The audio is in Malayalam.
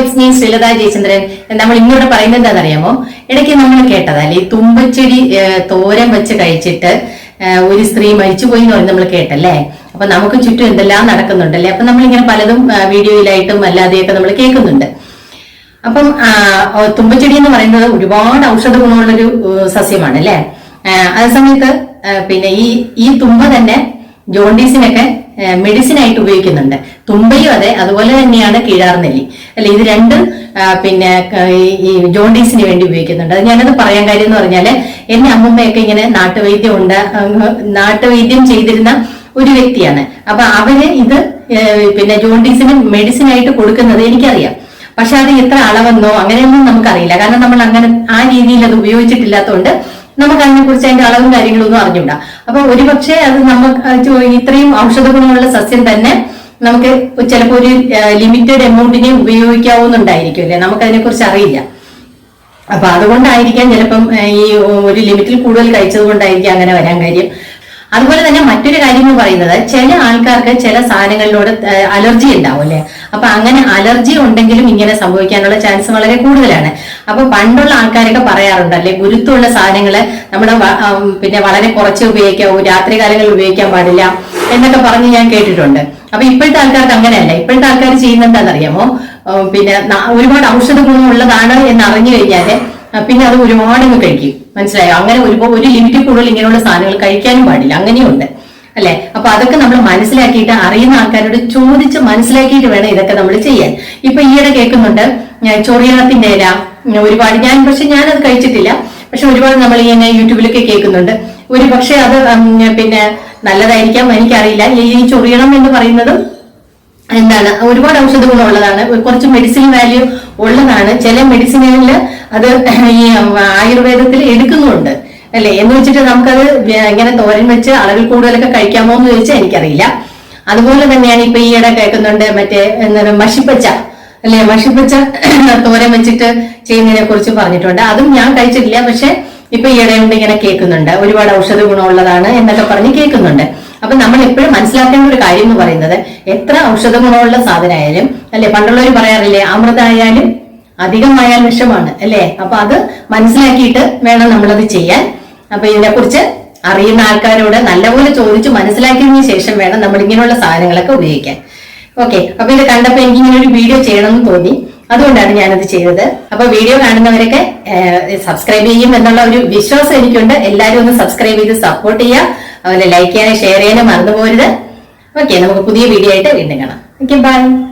ഇറ്റ്സ് മീൻ ശ്രീലത ജയചന്ദ്രൻ. നമ്മൾ ഇന്നിവിടെ പറയുന്നത് എന്താണെന്നറിയാമോ? ഇടയ്ക്ക് നമ്മൾ കേട്ടതല്ലേ ഈ തുമ്പച്ചെടി തോരൻ വെച്ച് കഴിച്ചിട്ട് ഒരു സ്ത്രീ മരിച്ചുപോയി എന്ന് നമ്മൾ കേട്ടല്ലേ? അപ്പൊ നമുക്ക് ചുറ്റും എന്തെല്ലാം നടക്കുന്നുണ്ടല്ലേ? അപ്പൊ നമ്മളിങ്ങനെ പലതും വീഡിയോയിലായിട്ടും അല്ലാതെയൊക്കെ നമ്മൾ കേൾക്കുന്നുണ്ട്. അപ്പം തുമ്പച്ചെടി എന്ന് പറയുന്നത് ഒരുപാട് ഔഷധ ഗുണമുള്ളൊരു സസ്യമാണ് അല്ലേ അതേ അതേസമയത്ത് പിന്നെ ഈ ഈ തുമ്പ തന്നെ ജോണ്ടീസിനൊക്കെ മെഡിസിൻ ആയിട്ട് ഉപയോഗിക്കുന്നുണ്ട്. തുമ്പയും അതെ അതുപോലെ തന്നെയാണ് കീഴാർനെല്ലി അല്ലെ ഇത് രണ്ടും പിന്നെ ഈ- ജോണ്ടീസിന് വേണ്ടി ഉപയോഗിക്കുന്നുണ്ട്. അത് ഞാനത് പറയാൻ കാര്യം എന്ന് പറഞ്ഞാൽ എന്റെ അമ്മമ്മയൊക്കെ ഇങ്ങനെ നാട്ടുവൈദ്യം ഉണ്ട് നാട്ടുവൈദ്യം ചെയ്തിരുന്ന ഒരു വ്യക്തിയാണ്. അപ്പൊ അവർ ഇത് പിന്നെ ജോണ്ടീസിന് മെഡിസിൻ ആയിട്ട് കൊടുക്കുന്നത് എനിക്കറിയാം. പക്ഷെ അത് എത്ര അളവെന്നോ അങ്ങനെയൊന്നും നമുക്കറിയില്ല. കാരണം നമ്മൾ അങ്ങനെ ആ രീതിയിൽ അത് ഉപയോഗിച്ചിട്ടില്ലാത്തതുകൊണ്ട് നമുക്ക് അതിനെ കുറിച്ച് അതിന്റെ അളവും കാര്യങ്ങളൊന്നും അറിഞ്ഞൂടാ. അപ്പൊ ഒരുപക്ഷെ അത് നമുക്ക് ഇത്രയും ഔഷധ ഗുണമുള്ള സസ്യം തന്നെ നമുക്ക് ചിലപ്പോൾ ഒരു ലിമിറ്റഡ് എമൗണ്ടിനെ ഉപയോഗിക്കാവുന്നുണ്ടായിരിക്കും അല്ലെ? നമുക്ക് അതിനെ കുറിച്ച് അറിയില്ല. അപ്പൊ അതുകൊണ്ടായിരിക്കാം ചിലപ്പം ഈ ഒരു ലിമിറ്റിൽ കൂടുതൽ കഴിച്ചത് കൊണ്ടായിരിക്കാം അങ്ങനെ വരാൻ കാര്യം. അതുപോലെ തന്നെ മറ്റൊരു കാര്യം എന്ന് പറയുന്നത് ചില ആൾക്കാർക്ക് ചില സാധനങ്ങളിലോട് അലർജി ഉണ്ടാവും അല്ലെ? അപ്പൊ അങ്ങനെ അലർജി ഉണ്ടെങ്കിലും ഇങ്ങനെ സംഭവിക്കാനുള്ള ചാൻസ് വളരെ കൂടുതലാണ്. അപ്പൊ പണ്ടുള്ള ആൾക്കാരൊക്കെ പറയാറുണ്ട് അല്ലെ? ഗുരുത്വമുള്ള സാധനങ്ങൾ നമ്മുടെ പിന്നെ വളരെ കുറച്ച് ഉപയോഗിക്കാവൂ രാത്രി കാലങ്ങളിൽ ഉപയോഗിക്കാൻ പാടില്ല എന്നൊക്കെ പറഞ്ഞ് ഞാൻ കേട്ടിട്ടുണ്ട്. അപ്പൊ ഇപ്പോഴത്തെ ആൾക്കാർക്ക് അങ്ങനെയല്ല. ഇപ്പോഴത്തെ ആൾക്കാർ ചെയ്യുന്നത് എന്താണെന്നറിയാമോ? പിന്നെ ഒരുപാട് ഔഷധ ഗുണമുള്ളതാണ് എന്ന് അറിഞ്ഞു കഴിഞ്ഞാൽ പിന്നെ അത് ഒരുപാട് അങ്ങ് കഴിക്കും. മനസ്സിലായോ? അങ്ങനെ ഒരു ഒരു ലിമിറ്റിൽ കൂടുതൽ ഇങ്ങനെയുള്ള സാധനങ്ങൾ കഴിക്കാനും പാടില്ല. അങ്ങനെയുണ്ട്. അല്ലെ? അപ്പൊ അതൊക്കെ നമ്മൾ മനസ്സിലാക്കിയിട്ട് അറിയുന്ന ആൾക്കാരോട് ചോദിച്ച് മനസ്സിലാക്കിയിട്ട് വേണം ഇതൊക്കെ നമ്മൾ ചെയ്യാൻ. ഇപ്പൊ ഈയിടെ കേൾക്കുന്നുണ്ട് ഞാൻ ചൊറിയണത്തിന്റെ ഇല ഒരുപാട് ഞാൻ പക്ഷെ ഞാൻ അത് കഴിച്ചിട്ടില്ല. പക്ഷെ ഒരുപാട് നമ്മൾ ഇങ്ങനെ യൂട്യൂബിലൊക്കെ കേൾക്കുന്നുണ്ട്. ഒരു പക്ഷെ അത് പിന്നെ നല്ലതായിരിക്കാം എനിക്കറിയില്ല. ഈ ചൊറിയണം എന്ന് പറയുന്നതും എന്താണ് ഒരുപാട് ഔഷധ ഗുണമുള്ളതാണ്. കുറച്ച് മെഡിസിൻ വാല്യൂ ഉള്ളതാണ്. ചില മെഡിസിനുകളിൽ അത് ഈ ആയുർവേദത്തിൽ എടുക്കുന്നുണ്ട്. അല്ലെ? എന്ന് വെച്ചിട്ട് നമുക്കത് ഇങ്ങനെ തോരൻ വെച്ച് അളവിൽ കൂടുതലൊക്കെ കഴിക്കാമോ എന്ന് ചോദിച്ചാൽ എനിക്കറിയില്ല. അതുപോലെ തന്നെയാണ് ഇപ്പൊ ഈയിടെ കേൾക്കുന്നുണ്ട് മറ്റേ എന്താണ് മഷിപ്പച്ച. അല്ലെ? മഷിപ്പച്ച തോരൻ വെച്ചിട്ട് ചെയ്യുന്നതിനെ കുറിച്ച് പറഞ്ഞിട്ടുണ്ട്. അതും ഞാൻ കഴിച്ചിട്ടില്ല. പക്ഷെ ഇപ്പൊ ഈയിടെ കൊണ്ട് ഇങ്ങനെ കേൾക്കുന്നുണ്ട്. ഒരുപാട് ഔഷധ ഗുണമുള്ളതാണ് എന്നൊക്കെ പറഞ്ഞ് കേൾക്കുന്നുണ്ട്. അപ്പൊ നമ്മൾ എപ്പോഴും മനസ്സിലാക്കേണ്ട ഒരു കാര്യം എന്ന് പറയുന്നത് എത്ര ഔഷധ ഗുണമുള്ള സാധനമായാലും അല്ലെ? പണ്ടുള്ളവർ പറയാറില്ലേ അമൃതായാലും അധികമായാൽ വിഷമാണ് അല്ലേ? അപ്പൊ അത് മനസ്സിലാക്കിയിട്ട് വേണം നമ്മളത് ചെയ്യാൻ. അപ്പൊ ഇതിനെക്കുറിച്ച് അറിയുന്ന ആൾക്കാരോട് നല്ലപോലെ ചോദിച്ച് മനസ്സിലാക്കിയതിന് ശേഷം വേണം നമ്മൾ ഇങ്ങനെയുള്ള സാധനങ്ങളൊക്കെ ഉപയോഗിക്കാൻ. ഓക്കെ അപ്പൊ ഇത് കണ്ടപ്പോ എനിക്ക് ഇങ്ങനെ ഒരു വീഡിയോ ചെയ്യണമെന്ന് തോന്നി. അതുകൊണ്ടാണ് ഞാനത് ചെയ്തത്. അപ്പൊ വീഡിയോ കാണുന്നവരൊക്കെ സബ്സ്ക്രൈബ് ചെയ്യും എന്നുള്ള ഒരു വിശ്വാസം എനിക്കുണ്ട്. എല്ലാവരും ഒന്ന് സബ്സ്ക്രൈബ് ചെയ്ത് സപ്പോർട്ട് ചെയ്യുക. അതുപോലെ ലൈക്ക് ചെയ്യാനും ഷെയർ ചെയ്യാനും മറന്നു പോരുത് ഓക്കെ നമുക്ക് പുതിയ വീഡിയോ ആയിട്ട് വീണ്ടും കാണാം. Okay bye